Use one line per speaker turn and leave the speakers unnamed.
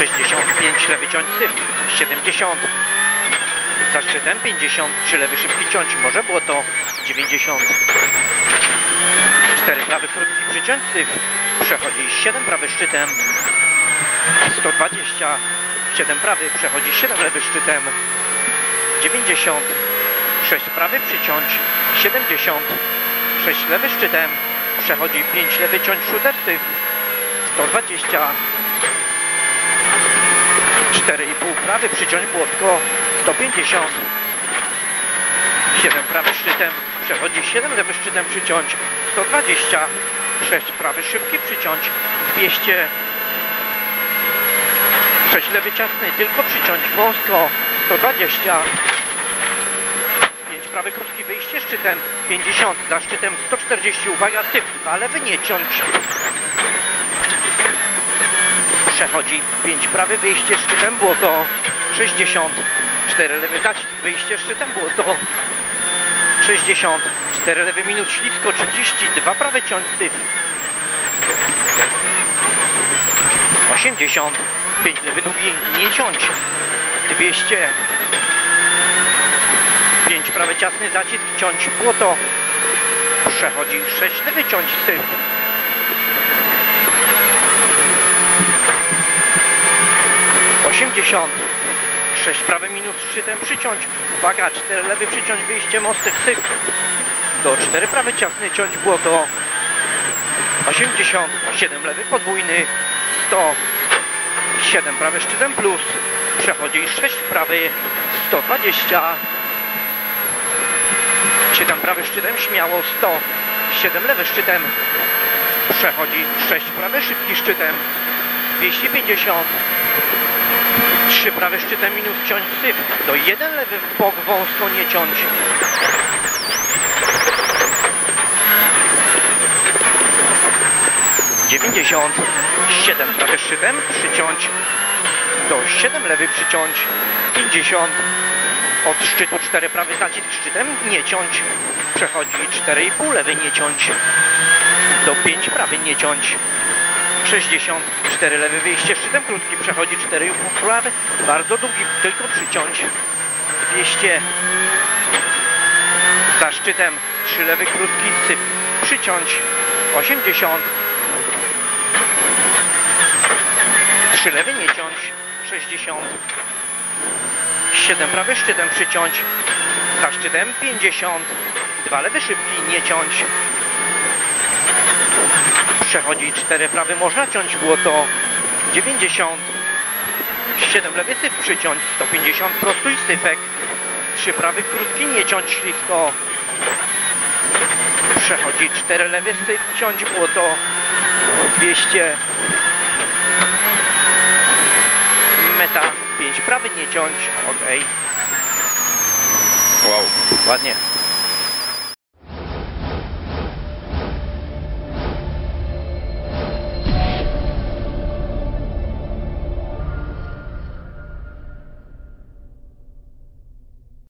65 lewy ciąć syf, 70 za szczytem, 53 lewy szybki ciąć, może było to 90 4 prawy krótki przyciąć syf, przechodzi 7 prawy szczytem, 120 7 prawy, przechodzi 7 lewy szczytem, 90 6 prawy przyciąć, 70 6 lewy szczytem, przechodzi 5 lewy ciąć shooter syf, 120 4,5 prawy przyciąć płotko 150 7 prawy szczytem przechodzi 7 lewy szczytem przyciąć 120 6 prawy szybki przyciąć 200 6 lewy ciasny tylko przyciąć wąsko 120 5 prawy krótki wyjście szczytem 50 za szczytem 140 uwaga syf ale wy nie ciąć przechodzi 5 prawy wyjście szczytem było to 60 4 lewy dać wyjście szczytem było to 60 4 lewy minut ślisko 32 prawy ciąć syf 80 5 lewy długi nie ciąć. 200 5 prawy ciasny zacisk ciąć błoto. przechodzi 6 lewy ciąć syf 80 6 prawy minus szczytem przyciąć. Uwaga 4 lewy przyciąć wyjście mostek syf do 4 prawy ciasny ciąć błoto. 80 7 lewy podwójny. 100 7 prawy szczytem plus. Przechodzi 6 prawy 120 7 prawy szczytem śmiało 100 7 lewy szczytem. Przechodzi 6 prawy szybki szczytem. 250 3 prawy szczytem minus ciąć syf. Do 1 lewy w bok wąsko nie ciąć. Dziewięćdziesiąt siedem prawy szczytem przyciąć. Do 7 lewy przyciąć. 50 od szczytu 4 prawy zacisk szczytem nie ciąć. Przechodzi 4,5 lewy nie ciąć. Do 5 prawy nie ciąć. 60 4 lewy wyjście szczytem krótki przechodzi 4,5 prawy bardzo długi tylko przyciąć. 200 za szczytem. 3 lewy krótki przyciąć. 80 3 lewy nie ciąć. 60 7 prawy szczytem przyciąć. Za szczytem 50 2 lewy szybki nie ciąć przechodzi 4 prawy można ciąć było to 90 7 lewy syf przyciąć 150 prostój syfek 3 prawy krótki nie ciąć ślisko przechodzi 4 lewy syf ciąć było to 200 meta 5 prawy nie ciąć ok.
Wow.
ładnie